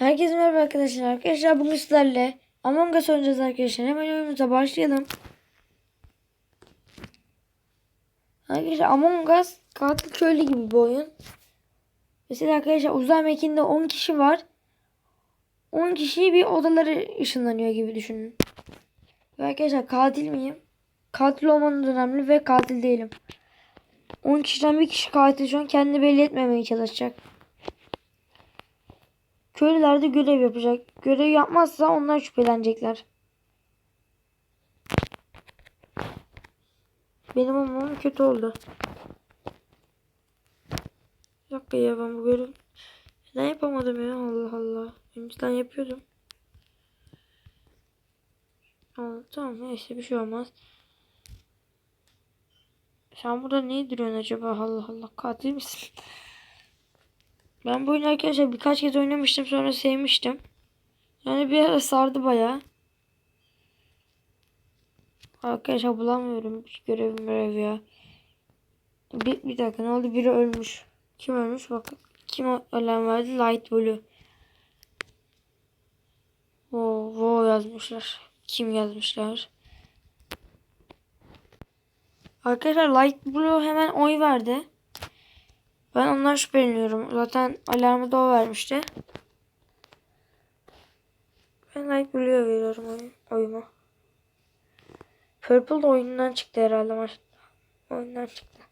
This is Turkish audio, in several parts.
Herkese merhaba arkadaşlar. Arkadaşlar bugün sizlerle Among Us oynayacağız arkadaşlar. Hemen oyunumuza başlayalım. Arkadaşlar Among Us katil köylü gibi bir oyun. Mesela arkadaşlar uzay mekiğinde 10 kişi var. 10 kişi bir odaları ışınlanıyor gibi düşünün. Ve arkadaşlar katil miyim? Katil olmanız önemli ve katil değilim. 10 kişiden bir kişi katil şu an kendini belli etmemeye çalışacak. Köylüler de görev yapacak. Görev yapmazsa onlar şüphelenecekler. Benim olmam kötü oldu. Bir ya ben bu görev... Neden yapamadım ya Allah Allah. Önceden yapıyordum. Allah, tamam neyse bir şey olmaz. Sen burada niye duruyorsun acaba? Allah Allah katil misin? Ben bu oyunu arkadaşlar birkaç kez oynamıştım sonra sevmiştim. Yani bir ara sardı bayağı. Arkadaşlar bulamıyorum bir görev ya. Bir, bir dakika ne oldu biri ölmüş. Kim ölmüş bak. Kim ölen verdi? Light Blue. Wow, wow yazmışlar. Kim yazmışlar? Arkadaşlar Light Blue hemen oy verdi. Ben ondan şüpheleniyorum. Zaten alarmı da o vermişti. Ben Light Blue'ya veriyorum oyun, oyumu. Purple da oyundan çıktı herhalde maç. Oyundan çıktı.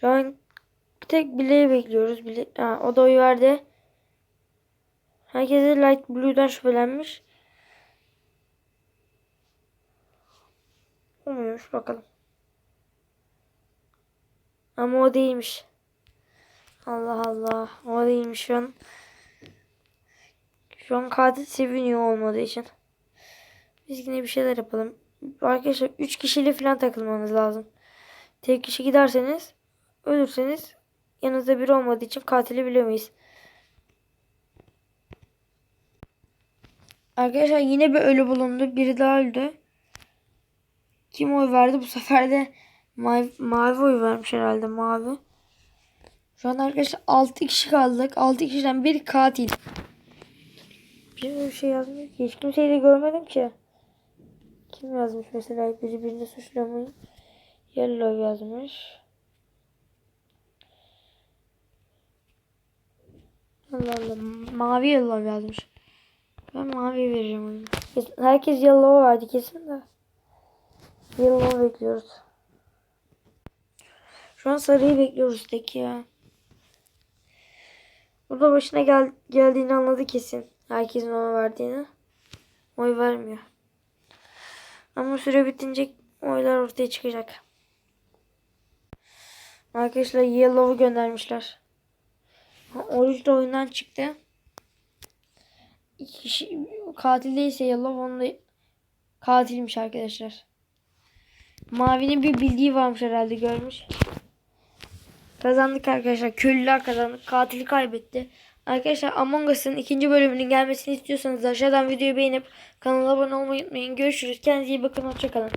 Şu an bir tek Bile'yi bekliyoruz. Bile, ha, o da oy verdi. Herkes de Light Blue'dan şüphelenmiş. Olmuyormuş bakalım. Ama o değilmiş. Allah Allah. O değilmiş şu an. Şu an katil seviniyor olmadığı için. Biz yine bir şeyler yapalım. Arkadaşlar 3 kişiyle falan takılmanız lazım. Tek kişi giderseniz ölürseniz yanınızda biri olmadığı için katili bilemeyiz. Arkadaşlar yine bir ölü bulundu. Biri daha öldü. Kim oy verdi? Bu sefer de mavi, mavi oy vermiş herhalde mavi. Şu an arkadaşlar 6 kişi kaldık. 6 kişiden biri katil. Bir şey yazmıyor ki. Hiç kimseyi de görmedim ki. Kim yazmış mesela biri birini suçlamayı? Yellow yazmış. Allah Allah. Mavi yellow yazmış. Ben mavi vereceğim oyunu. Herkes yellow verdi kesin de. Yellow bekliyoruz. Şu an sarıyı bekliyoruz tek ya. Bu da başına gel geldiğini anladı kesin. Herkesin ona verdiğini. Oy vermiyor. Ama süre bitince oylar ortaya çıkacak. Arkadaşlar Yellow'u göndermişler. Oruç da oyundan çıktı. Kişi katil değilse Yellow onu da katilmiş arkadaşlar. Mavi'nin bir bildiği varmış herhalde görmüş. Kazandık arkadaşlar. Köylüler kazandık. Katili kaybetti. Arkadaşlar Among Us'ın ikinci bölümünün gelmesini istiyorsanız aşağıdan videoyu beğenip kanala abone olmayı unutmayın. Görüşürüz. Kendinize iyi bakın. Hoşçakalın.